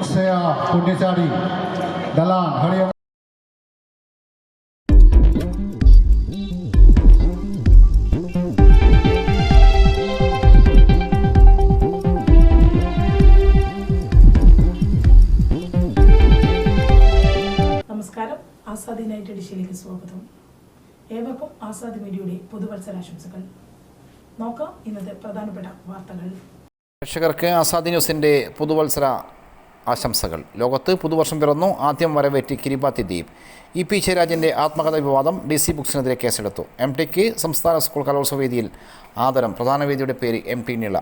അക്ഷയ കുഞ്ഞിച്ചാടി ദലാൻ ഹരിയാന നമസ്കാരം. ആസാദി നൈറ്റ് എഡിഷനിലേക്ക് സ്വാഗതം. ഏവർക്കും ആസാദി മീഡിയയുടെ പുതുവത്സരാശംസകൾ. നോക്കാം ഇന്നത്തെ പ്രധാനപ്പെട്ട വാർത്തകൾ. പ്രേക്ഷകർക്ക് ആസാദി ന്യൂസിന്റെ പുതുവത്സര ആശംസകൾ. ലോകത്ത് പുതുവർഷം പിറന്നു. ആദ്യം വരവേറ്റി കിരിബാത്തി ദ്വീപ് ഇ പി ജയരാജന്റെ ആത്മകഥ വിവാദം ഡി സി ബുക്സിനെതിരെ കേസെടുത്തു. എം ടിക്ക് സംസ്ഥാന സ്കൂൾ കലോത്സവ വേദിയിൽ ആദരം. പ്രധാന വേദിയുടെ പേര് എം ടി നീള.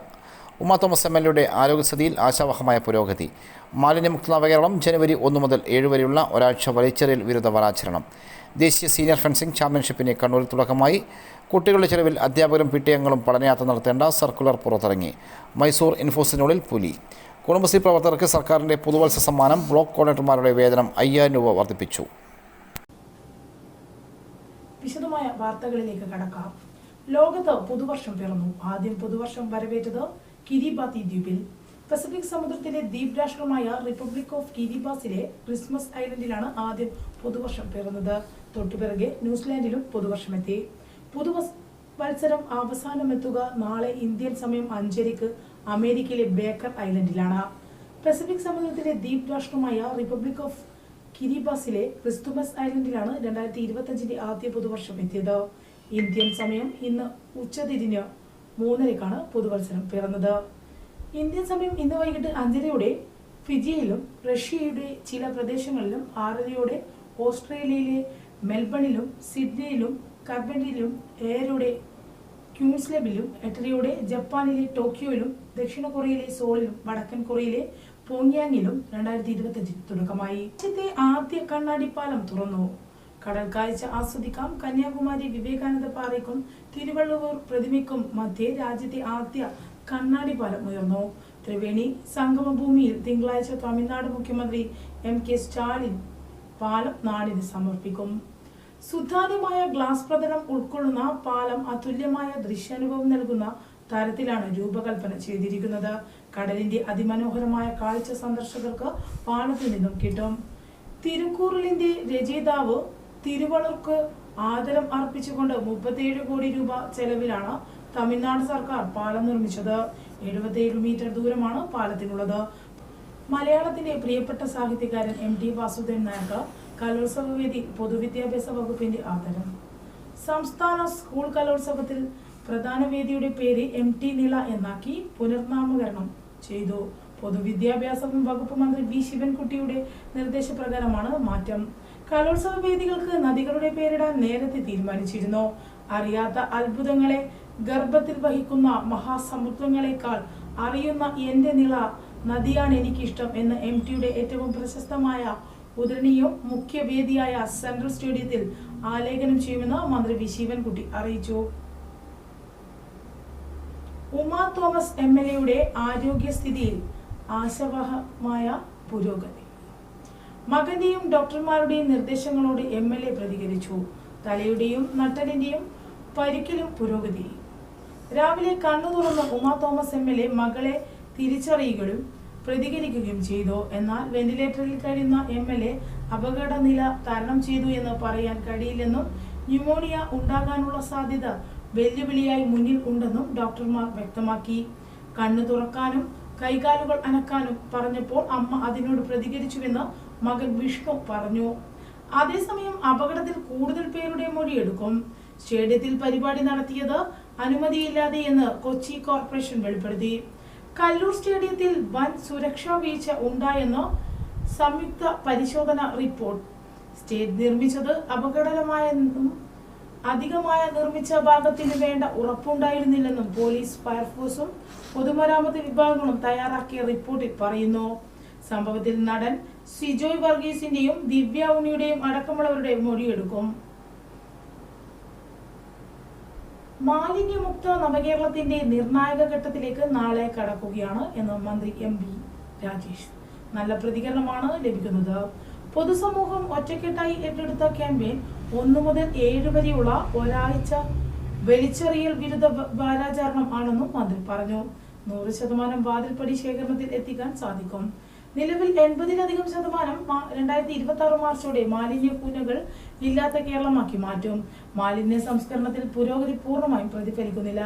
ഉമ്മ തോമസ് എം എൽ എയുടെ ആരോഗ്യസ്ഥിതിയിൽ ആശാവഹമായ പുരോഗതി. മാലിന്യമുക്ത നവകേരളം ജനുവരി ഒന്ന് മുതൽ ഏഴ് വരെയുള്ള ഒരാഴ്ച വലിച്ചെറിയൽ വിരുദ്ധ വാരാചരണം. ദേശീയ സീനിയർ ഫെൻസിംഗ് ചാമ്പ്യൻഷിപ്പിന് കണ്ണൂരിൽ തുടക്കമായി. കുട്ടികളുടെ ചെലവിൽ അധ്യാപകരും പിട്ടിയങ്ങളും പഠനയാത്ര നടത്തേണ്ട സർക്കുലർ പുറത്തിറങ്ങി. മൈസൂർ ഇൻഫോസിനുള്ളിൽ പുലി. കുടുംബശ്രീ പ്രവർത്തകർക്ക് സർക്കാരിന്റെ പുതുവത്സര സമ്മാനം ബ്ലോക്ക് കോർഡിനേറ്റർമാരുടെ വേതനം അയ്യായിരം രൂപ വർദ്ധിപ്പിച്ചു. വിശദമായ വാർത്തകളിലേക്ക് കടക്കാം. ലോകത്ത് പുതുവർഷം പിറന്നു. ആദ്യം പുതുവർഷം വരവേറ്റത് കിരിബാത്തി ദ്വീപിൽ. പസഫിക് സമുദ്രത്തിലെ ദ്വീപ് രാഷ്ട്രമായ റിപ്പബ്ലിക് ഓഫ് കിരിബാസിലെ ക്രിസ്മസ് ഐലൻഡിലാണ് ആദ്യം പുതുവർഷം പിറന്നത്. തൊട്ടുപിറകെ ന്യൂസിലാൻഡിലും പുതുവർഷമെത്തി. പുതുവസ് വത്സരം അവസാനമെത്തുക നാളെ ഇന്ത്യൻ സമയം അഞ്ചരയ്ക്ക്. അമേരിക്കയിലെ ബേക്കർ ഐലൻഡിലാണ്. പസഫിക് സമുദ്രത്തിലെ ദ്വീപ് രാഷ്ട്രമായ റിപ്പബ്ലിക് ഓഫ് കിരിബാസിലെ ക്രിസ്തുമസ് ഐലൻഡിലാണ് രണ്ടായിരത്തി ഇരുപത്തഞ്ചിന്റെ ആദ്യ പുതുവർഷം എത്തിയത്. ഇന്ത്യൻ സമയം ഇന്ന് ഉച്ചതിരിഞ്ഞ് മൂന്നരക്കാണ് പുതുവത്സരം പിറന്നത്. ഇന്ത്യൻ സമയം ഇന്ന് വൈകിട്ട് അഞ്ചരയോടെ ഫിജിയിലും റഷ്യയുടെ ചില പ്രദേശങ്ങളിലും ആറരയോടെ ഓസ്ട്രേലിയയിലെ മെൽബണിലും സിഡ്നിയിലും കർബനിലും ഏഴരയോടെ ക്യൂസ്ലബിലും എട്ടരയോടെ ജപ്പാനിലെ ടോക്കിയോയിലും ദക്ഷിണ കൊറിയയിലെ സോളിലും വടക്കൻ കൊറിയയിലെ പോങ്യാങ്ങിലും രണ്ടായിരത്തി ഇരുപത്തിയഞ്ചിൽ തുടക്കമായി. രാജ്യത്തെ ആദ്യ കണ്ണാടി പാലം തുറന്നു. കടൽ കാഴ്ച ആസ്വദിക്കാം. കന്യാകുമാരി വിവേകാനന്ദ പാറയ്ക്കും തിരുവള്ളുവൂർ പ്രതിമയ്ക്കും മധ്യേ രാജ്യത്തെ ആദ്യ കണ്ണാടി പാലം ഉയർന്നു. ത്രിവേണി സംഗമഭൂമിയിൽ തിങ്കളാഴ്ച തമിഴ്നാട് മുഖ്യമന്ത്രി എം കെ സ്റ്റാലിൻ പാലം നാടിന് സമർപ്പിക്കും. സുതാര്യമായ ഗ്ലാസ് പ്രതലം ഉൾക്കൊള്ളുന്ന പാലം അതുല്യമായ ദൃശ്യാനുഭവം നൽകുന്ന തരത്തിലാണ് രൂപകൽപ്പന ചെയ്തിരിക്കുന്നത്. കടലിന്റെ അതിമനോഹരമായ കാഴ്ച സന്ദർശകർക്ക് പാലത്തിൽ നിന്നും കിട്ടും. തിരുക്കൂറലിന്റെ രചയിതാവ് തിരുവളർക്ക് ആദരം അർപ്പിച്ചുകൊണ്ട് മുപ്പത്തിയേഴ് കോടി രൂപ ചെലവിലാണ് തമിഴ്നാട് സർക്കാർ പാലം നിർമ്മിച്ചത്. എഴുപത്തിയേഴ് മീറ്റർ ദൂരമാണ് പാലത്തിനുള്ളത്. മലയാളത്തിന്റെ പ്രിയപ്പെട്ട സാഹിത്യകാരൻ എം ടി വാസുദേവൻ നായർക്ക് കലോത്സവ വേദി പൊതുവിദ്യാഭ്യാസ വകുപ്പിന്റെ ആദരം. സംസ്ഥാന സ്കൂൾ കലോത്സവത്തിൽ പ്രധാന വേദിയുടെ പേര് എം ടി നിള എന്നാക്കി പുനർനാമകരണം ചെയ്തു. പൊതുവിദ്യാഭ്യാസ വകുപ്പ് മന്ത്രി വി ശിവൻകുട്ടിയുടെ നിർദ്ദേശപ്രകാരമാണ് മാറ്റം. കലോത്സവ വേദികൾക്ക് നദികളുടെ പേരിടാൻ നേരത്തെ തീരുമാനിച്ചിരുന്നു. അറിയാത്ത അത്ഭുതങ്ങളെ ഗർഭത്തിൽ വഹിക്കുന്ന മഹാസമുദ്രങ്ങളെക്കാൾ അറിയുന്ന എന്റെ നിള നദിയാണ് എനിക്കിഷ്ടം എന്ന് എം ടിയുടെ ഏറ്റവും പ്രശസ്തമായ ഉദരണീയം മുഖ്യവേദിയായ സെൻട്രൽ സ്റ്റേഡിയത്തിൽ ആലേഖനം ചെയ്യുമെന്ന് മന്ത്രി വി ശിവൻകുട്ടി അറിയിച്ചു. ഉമ തോമസ് എം എൽ എയുടെ ആരോഗ്യസ്ഥിതിയിൽ ആശവഹമായ പുരോഗതി. മകന്റെയും ഡോക്ടർമാരുടെയും നിർദ്ദേശങ്ങളോട് എം എൽ എ പ്രതികരിച്ചു. തലയുടെയും നട്ടലിന്റെയും പരിക്കിലും പുരോഗതി. രാവിലെ കണ്ണു തുറന്ന Uma Thomas M L A മകളെ തിരിച്ചറിയുകയും പ്രതികരിക്കുകയും ചെയ്തു. എന്നാൽ വെന്റിലേറ്ററിൽ കഴിയുന്ന എം എൽ എ അപകടനില തരണം ചെയ്തു എന്ന് പറയാൻ കഴിയില്ലെന്നും ന്യൂമോണിയ ഉണ്ടാകാനുള്ള സാധ്യത വെല്ലുവിളിയായി മുന്നിൽ ഉണ്ടെന്നും ഡോക്ടർമാർ വ്യക്തമാക്കി. കണ്ണു തുറക്കാനും കൈകാലുകൾ അനക്കാനും പറഞ്ഞപ്പോൾ അമ്മ അതിനോട് പ്രതികരിച്ചുവെന്ന് മകൻ വിഷ്ണു പറഞ്ഞു. അതേസമയം അപകടത്തിൽ കൂടുതൽ പേരുടെ മൊഴിയെടുക്കും സ്റ്റേഡിയത്തിൽ പരിപാടി നടത്തിയത് അനുമതിയില്ലാതെ എന്ന് കൊച്ചി കോർപ്പറേഷൻ വെളിപ്പെടുത്തി. കല്ലൂർ സ്റ്റേഡിയത്തിൽ വൻ സുരക്ഷാ വീഴ്ച ഉണ്ടായെന്ന് സംയുക്ത പരിശോധന റിപ്പോർട്ട്. സ്റ്റേജ് നിർമ്മിച്ചത് അപകടകരമായെന്നും അധികമായ നിർമ്മിച്ച ഭാഗത്തിന് വേണ്ട ഉറപ്പുണ്ടായിരുന്നില്ലെന്നും പോലീസ് ഫയർഫോഴ്സും പൊതുമരാമത്ത് വിഭാഗങ്ങളും തയ്യാറാക്കിയ റിപ്പോർട്ടിൽ പറയുന്നു. സംഭവത്തിൽ നടൻ സിജോയ് വർഗീസിന്റെയും ദിവ്യ ഉണ്ണിയുടെയും അടക്കമുള്ളവരുടെ മൊഴിയെടുക്കും. മാലിന്യമുക്ത നവകേരളത്തിന്റെ നിർണായക ഘട്ടത്തിലേക്ക് നാളെ കടക്കുകയാണ് എന്ന് മന്ത്രി എം വി രാജേഷ്. നല്ല പ്രതികരണമാണ് ലഭിക്കുന്നത്. പൊതുസമൂഹം ഒറ്റക്കെട്ടായി ഏറ്റെടുത്ത ക്യാമ്പയിൻ ഒന്നു മുതൽ ഏഴ് വരെയുള്ള ഒരാഴ്ച വലിച്ചെറിയൽ വിരുദ്ധ വാരാചരണം ആണെന്നും മന്ത്രി പറഞ്ഞു. നൂറ് ശതമാനം വാതിൽപ്പടി ശേഖരണത്തിൽ എത്തിക്കാൻ സാധിക്കും. നിലവിൽ എൺപതിലധികം ശതമാനം രണ്ടായിരത്തി ഇരുപത്തി ആറ് മാർച്ചോടെ മാലിന്യ കൂനകൾ ഇല്ലാത്ത കേരളമാക്കി മാറ്റും. മാലിന്യ സംസ്കരണത്തിൽ പുരോഗതി പൂർണമായും പ്രതിഫലിക്കുന്നില്ല.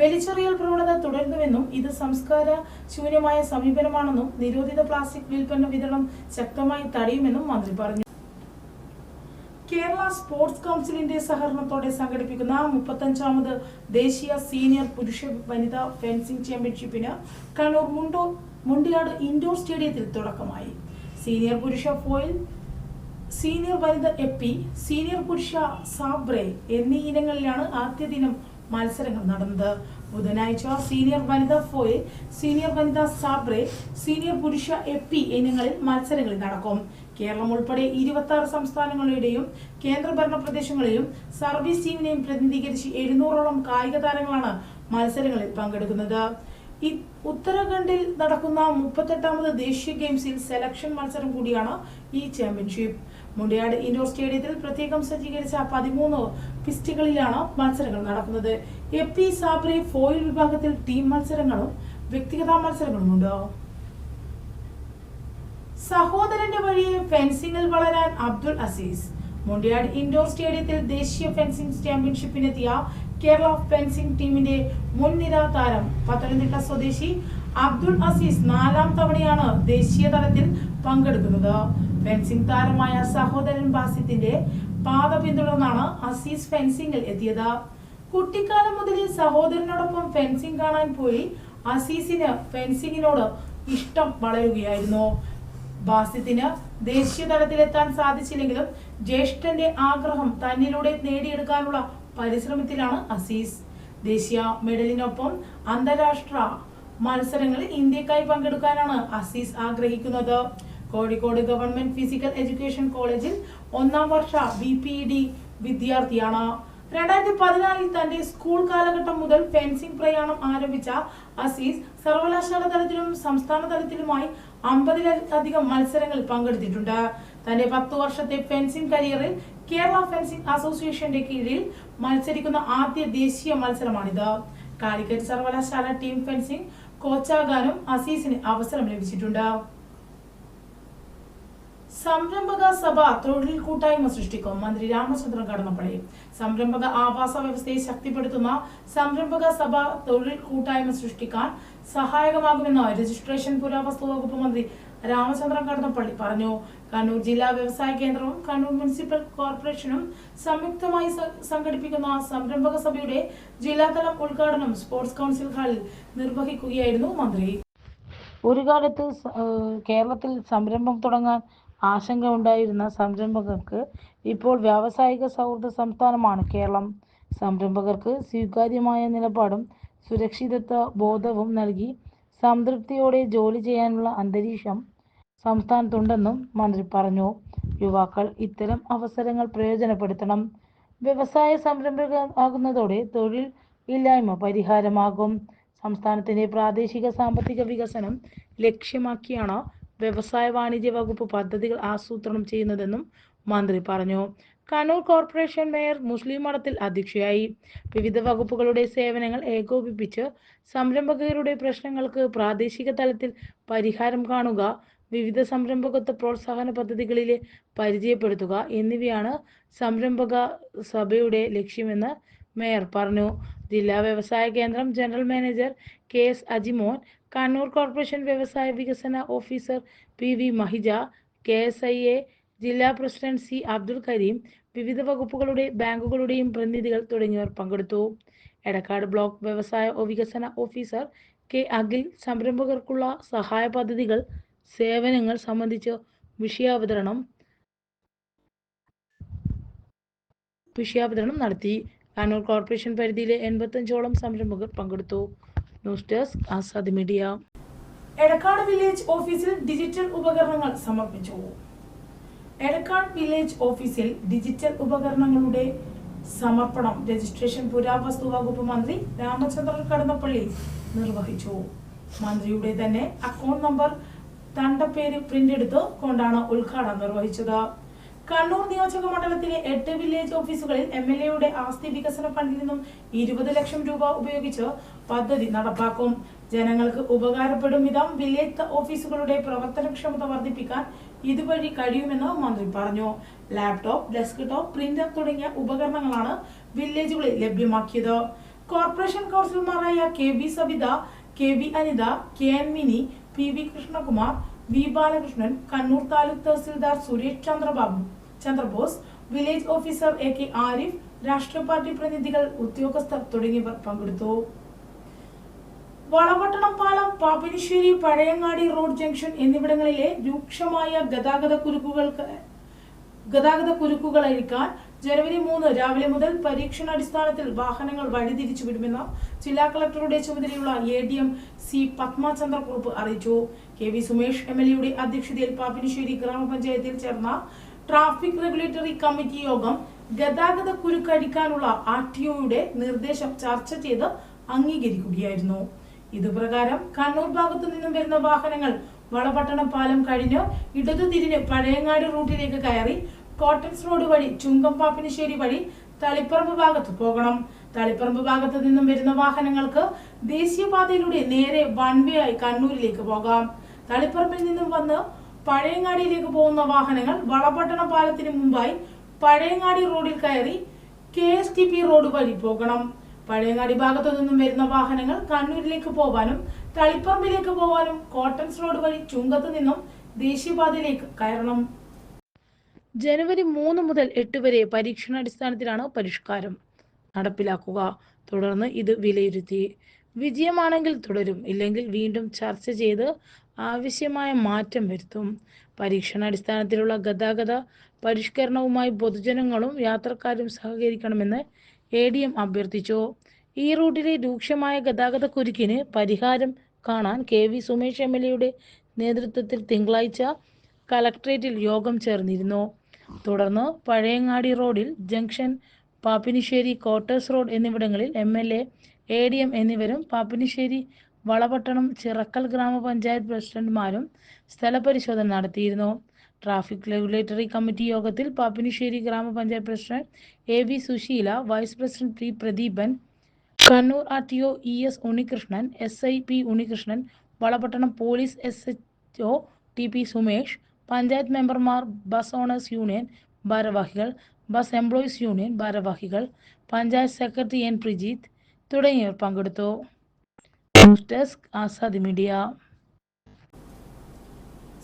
വലിച്ചെറിയൽ പ്രവണത തുടരുന്നുവെന്നും ഇത് സംസ്കാര ശൂന്യമായ സമീപനമാണെന്നും നിരോധിത പ്ലാസ്റ്റിക് വിൽപ്പന വിതരണം ശക്തമായി തടയുമെന്നും മന്ത്രി പറഞ്ഞു. കേരള സ്പോർട്സ് കൗൺസിലിന്റെ സഹകരണത്തോടെ സംഘടിപ്പിക്കുന്ന മുപ്പത്തഞ്ചാമത് ദേശീയ സീനിയർ പുരുഷ വനിതാ ഫെൻസിംഗ് ചാമ്പ്യൻഷിപ്പിന് കണ്ണൂർ മുണ്ടോ മുണ്ടിയാട് ഇൻഡോർ സ്റ്റേഡിയത്തിൽ തുടക്കമായി. സീനിയർ പുരുഷ ഫോയിൽ സീനിയർ വനിത എപ്പി സീനിയർ പുരുഷ സാബ്രെ എന്നീ ഇനങ്ങളിലാണ് ആദ്യ ദിനം മത്സരങ്ങൾ നടന്നത്. ബുധനാഴ്ച സീനിയർ വനിതാ ഫോയിൽ സീനിയർ വനിതാ സാബ്രെ സീനിയർ പുരുഷ എപ്പി ഇനങ്ങളിൽ മത്സരങ്ങൾ നടക്കും. കേരളം ഉൾപ്പെടെ ഇരുപത്തി ആറ് സംസ്ഥാനങ്ങളുടെയും കേന്ദ്രഭരണ പ്രദേശങ്ങളെയും സർവീസ് ടീമിനെയും പ്രതിനിധീകരിച്ച് എഴുന്നൂറോളം കായിക താരങ്ങളാണ് മത്സരങ്ങളിൽ പങ്കെടുക്കുന്നത്. ഉത്തരാഖണ്ഡിൽ നടക്കുന്ന മുപ്പത്തെട്ടാമത് ദേശീയ ഗെയിംസിൽ സെലക്ഷൻ മത്സരം കൂടിയാണ് ഈ ചാമ്പ്യൻഷിപ്പ് മുണ്ടയാട് ഇൻഡോർ സ്റ്റേഡിയത്തിൽ പ്രത്യേകം സജ്ജീകരിച്ച പതിമൂന്ന് പിസ്റ്റുകളിലാണ് മത്സരങ്ങൾ നടക്കുന്നത്. എ പി സാബ്രെ ഫോയിൽ വിഭാഗത്തിൽ ടീം മത്സരങ്ങളും വ്യക്തിഗത മത്സരങ്ങളുമുണ്ട്. സഹോദരന്റെ വഴിയെ ഫെൻസിംഗിൽ വളരാൻ അബ്ദുൾ അസീസ്. മുണ്ടിയാട് ഇൻഡോർ സ്റ്റേഡിയത്തിൽ ദേശീയ ഫെൻസിംഗ് ചാമ്പ്യൻഷിപ്പിനെത്തിയ കേരള ഫെൻസിംഗ് ടീമിന്റെ മുൻനിര താരം പത്തനംതിട്ട സ്വദേശി അബ്ദുൾ അസീസ് നാലാം തവണയാണ് ദേശീയ തലത്തിൽ പങ്കെടുക്കുന്നത്. ഫെൻസിംഗ് താരമായ സഹോദരൻ ബാസിത്തിന്റെ പാത പിന്തുടർന്നാണ് അസീസ് ഫെൻസിംഗിൽ എത്തിയത്. കുട്ടിക്കാലം മുതൽ സഹോദരനോടൊപ്പം ഫെൻസിംഗ് കാണാൻ പോയി അസീസിന് ഫെൻസിംഗിനോട് ഇഷ്ടം വളരുകയായിരുന്നു. ബാസിത്തിന് ദേശീയ തലത്തിലെത്താൻ സാധിച്ചില്ലെങ്കിലും ജ്യേഷ്ഠന്റെ ആഗ്രഹം തന്നിലൂടെ നേടിയെടുക്കാനുള്ള പരിശ്രമത്തിലാണ് അസീസ്. ദേശീയ മെഡലിനൊപ്പം അന്താരാഷ്ട്ര മത്സരങ്ങളിൽ ഇന്ത്യക്കായി പങ്കെടുക്കാനാണ് അസീസ് ആഗ്രഹിക്കുന്നത്. കോഴിക്കോട് ഗവൺമെന്റ് ഫിസിക്കൽ എഡ്യൂക്കേഷൻ കോളേജിൽ ഒന്നാം വർഷ ബി പി ഡി വിദ്യാർത്ഥിയാണ്. രണ്ടായിരത്തി പതിനാലിൽ തന്റെ സ്കൂൾ കാലഘട്ടം മുതൽ ഫെൻസിംഗ് പ്രയാണം ആരംഭിച്ച അസീസ് സർവകലാശാല തലത്തിലും സംസ്ഥാന തലത്തിലുമായി അമ്പതിലധികം മത്സരങ്ങളിൽ പങ്കെടുത്തിട്ടുണ്ട്. തന്റെ പത്തു വർഷത്തെ ഫെൻസിംഗ് കരിയറിൽ കേരള ഫെൻസിംഗ് അസോസിയേഷന്റെ കീഴിൽ മത്സരിക്കുന്ന ആദ്യ ദേശീയ മത്സരമാണിത്. കാലിക്കറ്റ് സർവകലാശാല ടീം ഫെൻസിംഗ് കോച്ചാകാനും അസീസിന് അവസരം ലഭിച്ചിട്ടുണ്ട്. സംരംഭക സഭ തൊഴിൽ കൂട്ടായ്മ സൃഷ്ടിക്കും. മന്ത്രി രാമചന്ദ്രൻ കടന്നപ്പള്ളി. സംരംഭക ആവാസ വ്യവസ്ഥയെ ശക്തിപ്പെടുത്തുന്ന സംരംഭക സഭ തൊഴിൽ കൂട്ടായ്മ സൃഷ്ടിക്കാൻ സഹായകമാകുമെന്ന് രജിസ്ട്രേഷൻ പുരാവസ്തു വകുപ്പ് മന്ത്രി രാമചന്ദ്രൻ കടന്നപ്പള്ളി പറഞ്ഞു. കണ്ണൂർ ജില്ലാ വ്യവസായ കേന്ദ്രവും കണ്ണൂർ മുനിസിപ്പൽ കോർപ്പറേഷനും സംയുക്തമായി സംഘടിപ്പിക്കുന്ന സംരംഭക സഭയുടെ ജില്ലാതല ഉദ്ഘാടനം സ്പോർട്സ് കൗൺസിൽ ഹാളിൽ നിർവഹിക്കുകയായിരുന്നു മന്ത്രി. ഒരു കാലത്ത് കേരളത്തിൽ സംരംഭം തുടങ്ങാൻ ആശങ്ക ഉണ്ടായിരുന്ന സംരംഭകർക്ക് ഇപ്പോൾ വ്യാവസായിക സൗഹൃദ സംസ്ഥാനമാണ് കേരളം. സംരംഭകർക്ക് സ്വീകാര്യമായ നിലപാടും സുരക്ഷിതത്വ ബോധവും നൽകി സംതൃപ്തിയോടെ ജോലി ചെയ്യാനുള്ള അന്തരീക്ഷം സംസ്ഥാനത്തുണ്ടെന്നും മന്ത്രി പറഞ്ഞു. യുവാക്കൾ ഇത്തരം അവസരങ്ങൾ പ്രയോജനപ്പെടുത്തണം. വ്യവസായ സംരംഭക ആകുന്നതോടെ തൊഴിൽ ഇല്ലായ്മ പരിഹാരമാകും. സംസ്ഥാനത്തിന്റെ പ്രാദേശിക സാമ്പത്തിക വികസനം ലക്ഷ്യമാക്കിയാണ് വ്യവസായ വാണിജ്യ വകുപ്പ് പദ്ധതികൾ ആസൂത്രണം ചെയ്യുന്നതെന്നും മന്ത്രി പറഞ്ഞു. കണ്ണൂർ കോർപ്പറേഷൻ മേയർ മുസ്ലിം മഠത്തിൽ അധ്യക്ഷയായി. വിവിധ വകുപ്പുകളുടെ സേവനങ്ങൾ ഏകോപിപ്പിച്ച് സംരംഭകരുടെ പ്രശ്നങ്ങൾക്ക് പ്രാദേശിക തലത്തിൽ പരിഹാരം കാണുക വിവിധ സംരംഭകത്വ പ്രോത്സാഹന പദ്ധതികളിലെ പരിചയപ്പെടുത്തുക എന്നിവയാണ് സംരംഭക സഭയുടെ ലക്ഷ്യമെന്ന് മേയർ പറഞ്ഞു. ജില്ലാ വ്യവസായ കേന്ദ്രം general manager K S Ajimon Kannur corporation വ്യവസായ വികസന officer P V Mahija K S I A ജില്ലാ പ്രസിഡന്റ് സി അബ്ദുൽ കരീം വിവിധ വകുപ്പുകളുടെ ബാങ്കുകളുടെയും പ്രതിനിധികൾ തുടങ്ങിയവർ പങ്കെടുത്തു. എടക്കാട് ബ്ലോക്ക് വ്യവസായ വികസന ഓഫീസർ കെ അഖിൽ സംരംഭകർക്കുള്ള സഹായ പദ്ധതികൾ സേവനങ്ങൾ സംബന്ധിച്ച് വിഷയാവതരണം വിഷയാവതരണം നടത്തി. കണ്ണൂർ കോർപ്പറേഷൻ പരിധിയിലെ എൺപത്തഞ്ചോളം സംരംഭകർ പങ്കെടുത്തു. News desk Azad media. Edakkad village ഓഫീസിൽ ഡിജിറ്റൽ ഉപകരണങ്ങൾ സമർപ്പിച്ചു. എടക്കാട് വില്ലേജ് ഓഫീസിൽ ഡിജിറ്റൽ ഉപകരണങ്ങളുടെ സമർപ്പണം രജിസ്ട്രേഷൻ പുരാവസ്തു വകുപ്പ് മന്ത്രി രാമചന്ദ്രൻ കടന്നപ്പള്ളി നിർവഹിച്ചു. മന്ത്രിയുടെ തന്നെ അക്കൗണ്ട് നമ്പർ തണ്ടപ്പേര് പ്രിന്റ് എടുത്ത് കൊണ്ടാണ് ഉദ്ഘാടനം നിർവഹിച്ചത്. കണ്ണൂർ നിയോജക മണ്ഡലത്തിലെ എട്ട് വില്ലേജ് ഓഫീസുകളിൽ എം എൽ എയുടെ ആസ്തി വികസന ഫണ്ടിൽ നിന്നും ഇരുപത് ലക്ഷം രൂപ ഉപയോഗിച്ച് പദ്ധതി നടപ്പാക്കും. ജനങ്ങൾക്ക് ഉപകാരപ്പെടും വിധം വില്ലേജ് ഓഫീസുകളുടെ പ്രവർത്തനക്ഷമത വർദ്ധിപ്പിക്കാൻ ഇതുവഴി കഴിയുമെന്ന് മന്ത്രി പറഞ്ഞു. ലാപ്ടോപ്പ് ഡെസ്ക്ടോപ്പ് പ്രിന്റർ തുടങ്ങിയ ഉപകരണങ്ങളാണ് വില്ലേജുകളിൽ ലഭ്യമാക്കിയത്. കോർപ്പറേഷൻ കൗൺസിലർമാരായ K V Sabitha K V Anitha K N Mini P V Krishnakumar V Balakrishnan Kannur taluk tahsildar Suresh Chandrababu Chandrabose village officer A K Arif രാഷ്ട്രീയ പാർട്ടി പ്രതിനിധികൾ ഉദ്യോഗസ്ഥർ തുടങ്ങിയവർ പങ്കെടുത്തു. വളപട്ടണം പാലം പാപ്പിനിശ്ശേരി പഴയങ്ങാടി റോഡ് ജംഗ്ഷൻ എന്നിവിടങ്ങളിലെ രൂക്ഷമായ ഗതാഗത കുരുക്കുകൾക്ക് ഗതാഗത കുരുക്കുകൾ അഴിക്കാൻ ജനുവരി മൂന്ന് രാവിലെ മുതൽ പരീക്ഷണാടിസ്ഥാനത്തിൽ വാഹനങ്ങൾ വഴിതിരിച്ചു വിടുമെന്ന് ജില്ലാ കളക്ടറുടെ ചുമതലയുള്ള A D M C Padmachandrakurup അറിയിച്ചു. K V Sumesh M L എയുടെ അധ്യക്ഷതയിൽ പാപ്പിനിശ്ശേരി ഗ്രാമപഞ്ചായത്തിൽ ചേർന്ന ട്രാഫിക് റെഗുലേറ്ററി കമ്മിറ്റി യോഗം ഗതാഗത കുരുക്കഴിക്കാനുള്ള ആർ ടി ഒയുടെ നിർദ്ദേശം ചർച്ച ചെയ്ത് അംഗീകരിക്കുകയായിരുന്നു. ഇതുപ്രകാരം കണ്ണൂർ ഭാഗത്തു നിന്നും വരുന്ന വാഹനങ്ങൾ വളപട്ടണം പാലം കഴിഞ്ഞ് ഇടതു തിരിഞ്ഞ് പഴയങ്ങാട് റൂട്ടിലേക്ക് കയറി കോട്ടൺസ് റോഡ് വഴി ചുങ്കം പാപ്പിനിശ്ശേരി വഴി തളിപ്പറമ്പ് ഭാഗത്ത് പോകണം. തളിപ്പറമ്പ് ഭാഗത്ത് നിന്നും വരുന്ന വാഹനങ്ങൾക്ക് ദേശീയപാതയിലൂടെ നേരെ വൺ വേ ആയി കണ്ണൂരിലേക്ക് പോകാം. തളിപ്പറമ്പിൽ നിന്നും വന്ന് പഴയങ്ങാടിയിലേക്ക് പോകുന്ന വാഹനങ്ങൾ വളപട്ടണം പാലത്തിന് മുമ്പായി പഴയങ്ങാടി റോഡിൽ കയറി കെ റോഡ് വഴി പോകണം. പഴയങ്ങാടി ഭാഗത്തു നിന്നും വരുന്ന വാഹനങ്ങൾ കണ്ണൂരിലേക്ക് പോവാനും തളിപ്പറമ്പിലേക്ക് പോവാനും കോട്ടൺസ് റോഡ് വഴി ചുങ്കത്ത് നിന്നും ദേശീയപാതയിലേക്ക് കയറണം. ജനുവരി മൂന്ന് മുതൽ എട്ട് വരെ പരീക്ഷണാടിസ്ഥാനത്തിലാണ് പരിഷ്കാരം. നടപ്പിലാക്കുക. തുടർന്ന് ഇത് വിലയിരുത്തി. വിജയമാണെങ്കിൽ തുടരും. ഇല്ലെങ്കിൽ വീണ്ടും ചർച്ച ചെയ്ത് ആവശ്യമായ മാറ്റം വരുത്തും. പരീക്ഷണാടിസ്ഥാനത്തിലുള്ള ഗതാഗത പരിഷ്കരണവുമായി പൊതുജനങ്ങളും യാത്രക്കാരും സഹകരിക്കണമെന്ന് എ ഡി എം അഭ്യർത്ഥിച്ചു. ഈ റൂട്ടിലെ രൂക്ഷമായ ഗതാഗത കുരുക്കിന് പരിഹാരം കാണാൻ K V Sumesh M L എയുടെ നേതൃത്വത്തിൽ തിങ്കളാഴ്ച കലക്ട്രേറ്റിൽ യോഗം ചേർന്നിരുന്നു. തുടർന്ന് പഴയങ്ങാടി റോഡിൽ ജംഗ്ഷൻ പാപ്പിനിശ്ശേരി കോട്ടേഴ്സ് റോഡ് എന്നിവിടങ്ങളിൽ M L A A D M എന്നിവരും പാപ്പിനിശ്ശേരി വളപട്ടണം ചിറക്കൽ ഗ്രാമപഞ്ചായത്ത് പ്രസിഡന്റുമാരും സ്ഥലപരിശോധന നടത്തിയിരുന്നു. ട്രാഫിക് റെഗുലേറ്ററി കമ്മിറ്റി യോഗത്തിൽ Pappinisseri grama panchayat president A V Susheela vice president P Pradeepan Kannur R T O E S Unnikrishnan S I P Unnikrishnan Valapattanam police S H O T P Sumesh panchayat മെമ്പർമാർ bus owners union ഭാരവാഹികൾ bus employees union ഭാരവാഹികൾ panchayat secretary N. Prijith തുടങ്ങിയവർ പങ്കെടുത്തു. News desk Azad media.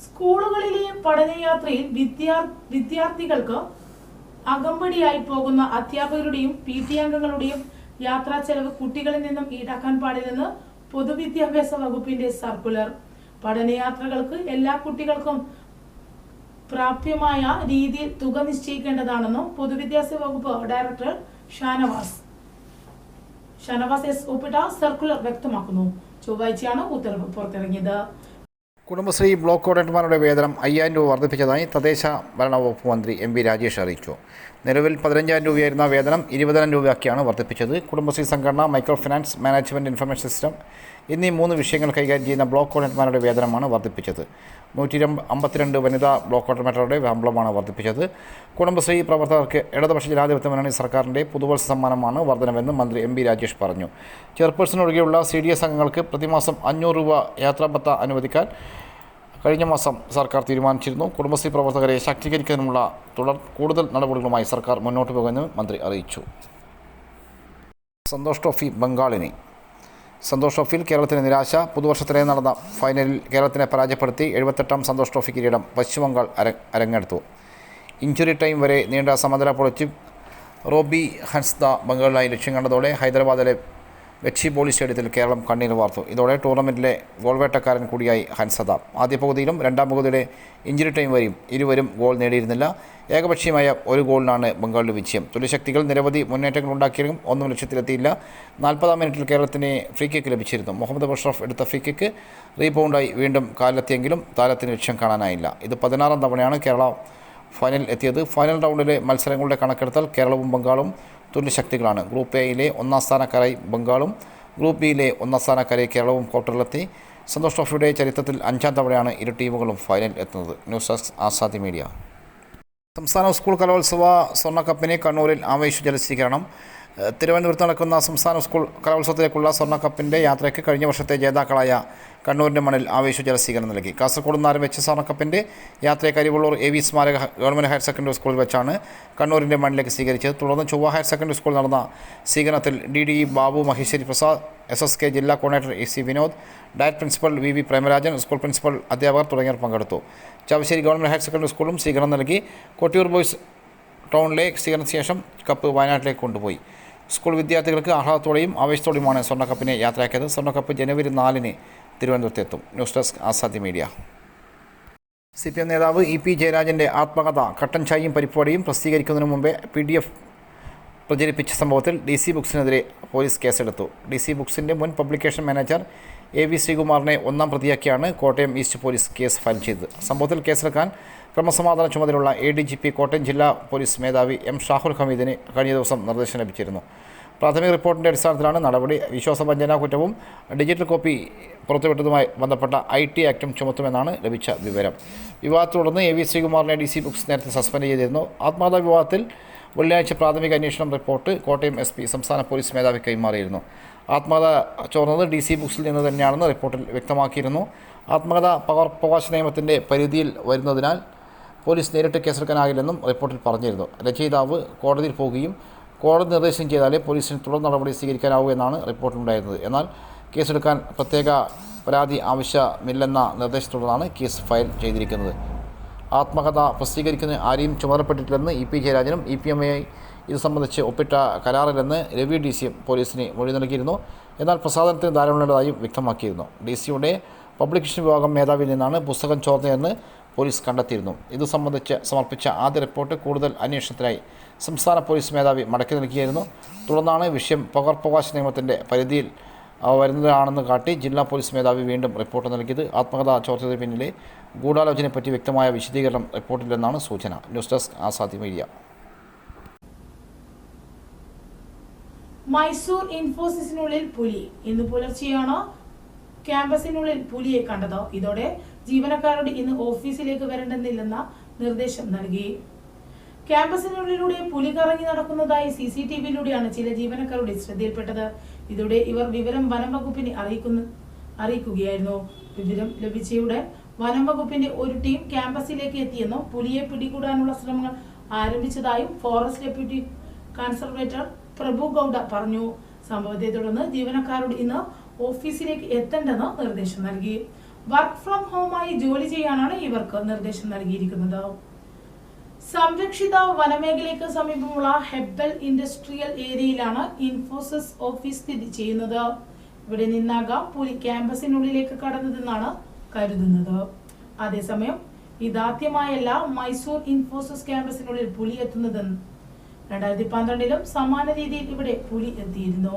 സ്കൂളുകളിലെ പഠനയാത്രയിൽ വിദ്യാർത്ഥികൾക്ക് അകമ്പടിയായി പോകുന്ന അധ്യാപകരുടെയും പി ടി അംഗങ്ങളുടെയും യാത്രാ ചെലവ് കുട്ടികളിൽ നിന്നും ഈടാക്കാൻ പാടില്ലെന്ന് പൊതുവിദ്യാഭ്യാസ വകുപ്പിന്റെ സർക്കുലർ. പഠനയാത്രകൾക്ക് എല്ലാ കുട്ടികൾക്കും പ്രാപ്യമായ രീതിയിൽ തുക നിശ്ചയിക്കേണ്ടതാണെന്നും പൊതുവിദ്യാഭ്യാസ വകുപ്പ് ഡയറക്ടർ ഷാനവാസ് ഷാനവാസ് എസ് ഒപ്പിട്ട സർക്കുലർ വ്യക്തമാക്കുന്നു. ചൊവ്വാഴ്ചയാണ് ഉത്തരവ് പുറത്തിറങ്ങിയത്. കുടുംബശ്രീ ബ്ലോക്ക് കോർഡിനേറ്റർമാരുടെ വേതനം അയ്യായിരം രൂപ വർദ്ധിപ്പിച്ചതായി തദ്ദേശ ഭരണവകുപ്പ് മന്ത്രി എം പി രാജേഷ് അറിയിച്ചു. നിലവിൽ പതിനഞ്ചായിരം രൂപയായിരുന്ന വേതനം ഇരുപതിനായിരം രൂപയാക്കിയാണ് വർദ്ധിപ്പിച്ചത്. കുടുംബശ്രീ സംഘടന micro finance management information system എന്നീ മൂന്ന് വിഷയങ്ങൾ കൈകാര്യം ചെയ്യുന്ന ബ്ലോക്ക് കോർഡിനേറ്റർമാരുടെ വേതനമാണ് വർദ്ധിപ്പിച്ചത്. നൂറ്റി അമ്പത്തിരണ്ട് വനിതാ ബ്ലോക്ക് കോർഡിനേറ്ററുടെ ശമ്പളമാണ് വർദ്ധിപ്പിച്ചത്. കുടുംബശ്രീ പ്രവർത്തകർക്ക് ഇടതുപക്ഷ ജനാധിപത്യ മുന്നണി സർക്കാരിന്റെ പുതുവത്സ സമ്മാനമാണ് വർധനമെന്ന് മന്ത്രി എം രാജേഷ് പറഞ്ഞു. ചെയർപേഴ്സൺ ഒഴികെയുള്ള സി ഡി എസ് അംഗങ്ങൾക്ക് പ്രതിമാസം അഞ്ഞൂറ് രൂപ യാത്രാഭത്ത അനുവദിക്കാൻ കഴിഞ്ഞ മാസം സർക്കാർ തീരുമാനിച്ചിരുന്നു. കുടുംബശ്രീ പ്രവർത്തകരെ ശാക്തീകരിക്കുന്നതിനുള്ള തുടർ കൂടുതൽ നടപടികളുമായി സർക്കാർ മുന്നോട്ട് പോകുമെന്ന് മന്ത്രി അറിയിച്ചു. സന്തോഷ് ട്രോഫി ബംഗാളിന്. സന്തോഷ് ട്രോഫിയിൽ കേരളത്തിന് നിരാശ. പുതുവർഷത്തിലെ നടന്ന ഫൈനലിൽ കേരളത്തിനെ പരാജയപ്പെടുത്തി എഴുപത്തെട്ടാം സന്തോഷ് ട്രോഫി കിരീടം പശ്ചിമബംഗാൾ അര അരങ്ങെടുത്തു ഇഞ്ചുറി ടൈം വരെ നീണ്ട സമനില പൊളിച്ച് റോബി ഹൻസ്ദ ബംഗാളിനായി ലക്ഷ്യം കണ്ടതോടെ ഹൈദരാബാദിലെ വെച്ചി ബോളി സ്റ്റേഡിയത്തിൽ കേരളം കണ്ണീർ വാർത്തു. ഇതോടെ ടൂർണമെന്റിലെ ഗോൾവേട്ടക്കാരൻ കൂടിയായി ഹൻസദ ആദ്യ പകുതിയിലും രണ്ടാം പകുതിയിലെ ഇഞ്ചുറി ടൈം വരെയും ഇരുവരും ഗോൾ നേടിയിരുന്നില്ല. ഏകപക്ഷീയമായ ഒരു ഗോളിനാണ് ബംഗാളിന്റെ വിജയം. തുല്യശക്തികൾ നിരവധി മുന്നേറ്റങ്ങൾ ഉണ്ടാക്കിയെങ്കിലും ഒന്നും ലക്ഷ്യത്തിലെത്തിയില്ല. നാൽപ്പതാം മിനിറ്റിൽ കേരളത്തിന് ഫ്രീ കിക്ക് ലഭിച്ചിരുന്നു. മുഹമ്മദ് ബഷറഫ് എടുത്ത ഫ്രീ കിക്ക് റീബൗണ്ടായി വീണ്ടും കാലിലെത്തിയെങ്കിലും താരത്തിന് ലക്ഷ്യം കാണാനായില്ല. ഇത് പതിനാറാം തവണയാണ് കേരള ഫൈനൽ എത്തിയത്. ഫൈനൽ റൗണ്ടിലെ മത്സരങ്ങളുടെ കണക്കെടുത്താൽ കേരളവും ബംഗാളും തുല്യശക്തികളാണ്. ഗ്രൂപ്പ് എയിലെ ഒന്നാം സ്ഥാനക്കാരായി ബംഗാളും ഗ്രൂപ്പ് ബിയിലെ ഒന്നാം സ്ഥാനക്കാരായി കേരളവും ക്വാർട്ടറിലെത്തി സന്തോഷ് ട്രോഫിയുടെ ചരിത്രത്തിൽ അഞ്ചാം തവണയാണ് ഇരു ടീമുകളും ഫൈനലിൽ എത്തുന്നത്. ന്യൂസ് ഡെസ്ക് ആസാദി മീഡിയ സംസ്ഥാന സ്കൂൾ കലോത്സവ സ്വർണക്കപ്പിന് കണ്ണൂരിൽ ആവേശ ജലസ്ഥീകരണം ഏഹ് തിരുവനന്തപുരത്ത് നടക്കുന്ന സംസ്ഥാന സ്കൂൾ കലോത്സവത്തിലേക്കുള്ള സ്വർണക്കപ്പിന്റെ യാത്രയ്ക്ക് കഴിഞ്ഞ വർഷത്തെ ജേതാക്കളായ കണ്ണൂരിന്റെ മണ്ണിൽ ആവേശ സ്വീകരണം നൽകി. കാസർഗോഡ് നിന്ന് ആരംഭിച്ച സ്വർണക്കപ്പിന്റെ യാത്രയെ കരിവുള്ളൂർ എ വി സ്മാരക ഗവൺമെന്റ് ഹയർ സെക്കൻഡറി സ്കൂളിൽ വെച്ചാണ് കണ്ണൂരിന്റെ മണ്ണിലേക്ക് സ്വീകരിച്ചത്. തുടർന്ന് ചൊവ്വ ഹയർ സെക്കൻഡറി സ്കൂളിൽ നടന്ന സ്വീകരണത്തിൽ D D Babu Maheshwari Prasad S S K ജില്ലാ coordinator A C Vinod direct principal V V Premarajan school principal അധ്യാപകർ തുടങ്ങിയവർ പങ്കെടുത്തു. ചാവശ്ശേരി ഗവൺമെന്റ് ഹയർ സെക്കൻഡറി സ്കൂളും സ്വീകരണം നൽകി. കൊട്ടിയൂർ ബോയ്സ് ടൗണിലെ സ്വീകരണത്തിന് ശേഷം കപ്പ് വയനാട്ടിലേക്ക് കൊണ്ടുപോയി. സ്കൂൾ വിദ്യാർത്ഥികൾക്ക് ആഹ്ലാദത്തോടെയും ആവേശത്തോടെയുമാണ് സ്വർണക്കപ്പിനെ യാത്രയാക്കിയത്. സ്വർണക്കപ്പ് ജനുവരി നാലിന് തിരുവനന്തപുരത്തെത്തും news desk Azadi media. C P M നേതാവ് ഇ പി ജയരാജന്റെ ആത്മകഥ കട്ടൻ ചായയും പരിപ്പുവടയും പ്രസിദ്ധീകരിക്കുന്നതിന് മുമ്പേ പി ഡി എഫ് പ്രചരിപ്പിച്ച സംഭവത്തിൽ ഡി സി ബുക്സിനെതിരെ പോലീസ് കേസെടുത്തു. ഡി സി ബുക്സിന്റെ മുൻ പബ്ലിക്കേഷൻ മാനേജർ എ വി ശ്രീകുമാറിനെ ഒന്നാം പ്രതിയാക്കിയാണ് Kottayam east police case file ചെയ്തത്. സംഭവത്തിൽ കേസെടുക്കാൻ ക്രമസമാധാന ചുമതലയുള്ള A D G P Kottayam ജില്ലാ പോലീസ് മേധാവി എം ഷാഹുൽ ഹമീദിന് കഴിഞ്ഞ ദിവസം നിർദ്ദേശം ലഭിച്ചിരുന്നു. പ്രാഥമിക റിപ്പോർട്ടിന്റെ അടിസ്ഥാനത്തിലാണ് നടപടി. വിശ്വാസവഞ്ചന കുറ്റവും ഡിജിറ്റൽ കോപ്പി പുറത്തുവിട്ടതുമായി ബന്ധപ്പെട്ട ഐ ടി ആക്ടും ചുമത്തുമെന്നാണ് ലഭിച്ച വിവരം. വിവാഹത്തെ തുടർന്ന് എ വി ശ്രീകുമാറിനെ ഡി സി ബുക്സ് നേരത്തെ സസ്പെൻഡ് ചെയ്തിരുന്നു. ആത്മഹത്യാ വിവാദത്തിൽ വെള്ളിയാഴ്ച പ്രാഥമിക അന്വേഷണം റിപ്പോർട്ട് കോട്ടയം എസ് പി സംസ്ഥാന പോലീസ് മേധാവി കൈമാറിയിരുന്നു. ആത്മകഥ ചോർന്നത് ഡി സി ബുക്സിൽ നിന്ന് തന്നെയാണെന്ന് റിപ്പോർട്ടിൽ വ്യക്തമാക്കിയിരുന്നു. ആത്മകഥ പകർപ്പവകാശ നിയമത്തിന്റെ പരിധിയിൽ വരുന്നതിനാൽ പോലീസ് നേരിട്ട് കേസെടുക്കാനാകില്ലെന്നും റിപ്പോർട്ടിൽ പറഞ്ഞിരുന്നു. രചയിതാവ് കോടതിയിൽ പോകുകയും കോടതി നിർദ്ദേശം ചെയ്താലേ പോലീസിന് തുടർ നടപടി സ്വീകരിക്കാനാവൂ എന്നാണ് റിപ്പോർട്ടിലുണ്ടായിരുന്നത്. എന്നാൽ കേസെടുക്കാൻ പ്രത്യേക പരാതി ആവശ്യമില്ലെന്ന നിർദ്ദേശത്തോടാണ് കേസ് ഫയൽ ചെയ്തിരിക്കുന്നത്. ആത്മകഥ പ്രസിദ്ധീകരിക്കുന്ന ആരെയും ചുമതലപ്പെട്ടിട്ടില്ലെന്ന് ഇ പി ജയരാജനും ഇ പി എം എ ഇത് സംബന്ധിച്ച് ഒപ്പിട്ട കരാറിലെന്ന് രവി ഡി സിയും പോലീസിന് മൊഴി നൽകിയിരുന്നു. എന്നാൽ പ്രസാദനത്തിന് ധാരണയുള്ളതായും വ്യക്തമാക്കിയിരുന്നു. ഡി സിയുടെ പബ്ലിക്കേഷൻ വിഭാഗം മേധാവിയിൽ നിന്നാണ് പുസ്തകം ചോർന്നതെന്ന് പോലീസ് കണ്ടെത്തിയിരുന്നു. ഇതു സംബന്ധിച്ച് സമർപ്പിച്ച ആദ്യ റിപ്പോർട്ട് കൂടുതൽ അന്വേഷണത്തിനായി സംസ്ഥാന പോലീസ് മേധാവി മടക്കി നൽകിയായിരുന്നു. തുടർന്നാണ് വിഷയം പകർപ്പവകാശ നിയമത്തിന്റെ പരിധിയിൽ വരുന്നതാണെന്ന് കാട്ടി ജില്ലാ പോലീസ് മേധാവി വീണ്ടും റിപ്പോർട്ട് നൽകിയത്. ആത്മകഥ ചോർച്ചതിന് പിന്നിലെ ഗൂഢാലോചനയെപ്പറ്റി വ്യക്തമായ വിശദീകരണം റിപ്പോർട്ടില്ലെന്നാണ് സൂചന. News desk Azadi media. Mysore ഇൻഫോസിസിനുള്ളിൽ പുലി. ഇന്ന് പുലർച്ചെയാണ് ക്യാമ്പസിനുള്ളിൽ പുലിയെ കണ്ടതോ? ഇതോടെ ജീവനക്കാരോട് ഇന്ന് ഓഫീസിലേക്ക് വരേണ്ടെന്നില്ലെന്ന നിർദ്ദേശം നൽകി. ക്യാമ്പസിനുള്ളിലൂടെ പുലി കറങ്ങി നടക്കുന്നതായി സി സി ടി വിയിലൂടെയാണ് ചില ജീവനക്കാരുടെ ശ്രദ്ധയിൽപ്പെട്ടത്. ഇതോടെ ഇവർ വിവരം വനം വകുപ്പിനെ അറിയിക്കുന്നു അറിയിക്കുകയായിരുന്നു. വിവരം ലഭിച്ചയുടെ വനം വകുപ്പിന്റെ ഒരു ടീം ക്യാമ്പസിലേക്ക് എത്തിയെന്നും പുലിയെ പിടികൂടാനുള്ള ശ്രമങ്ങൾ ആരംഭിച്ചതായും forest deputy conservator Prabhu Gowda പറഞ്ഞു. സംഭവത്തെ തുടർന്ന് ജീവനക്കാരോട് ഇന്ന് ഓഫീസിലേക്ക് എത്തേണ്ടെന്ന് നിർദ്ദേശം നൽകി. വർക്ക് ഫ്രം ഹോമായി ജോലി ചെയ്യാനാണ് ഇവർക്ക് നിർദ്ദേശം നൽകിയിരിക്കുന്നത്. സംരക്ഷിത വനമേഖലയ്ക്ക് സമീപമുള്ള ഹെബൽ ഇൻഡസ്ട്രിയൽ ഏരിയയിലാണ് ഇൻഫോസിസ് ഓഫീസ് സ്ഥിതി ചെയ്യുന്നത്. ഇവിടെ നിന്നാകാം പുലി ക്യാമ്പസിനുള്ളിലേക്ക് കടന്നതെന്നാണ് കരുതുന്നത്. അതേസമയം ഇതാദ്യമായല്ല മൈസൂർ ഇൻഫോസിസ് ക്യാമ്പസിനുള്ളിൽ പുലി എത്തുന്നതെന്ന് രണ്ടായിരത്തി പന്ത്രണ്ടിലും സമാന രീതിയിൽ ഇവിടെ പുലി എത്തിയിരുന്നു.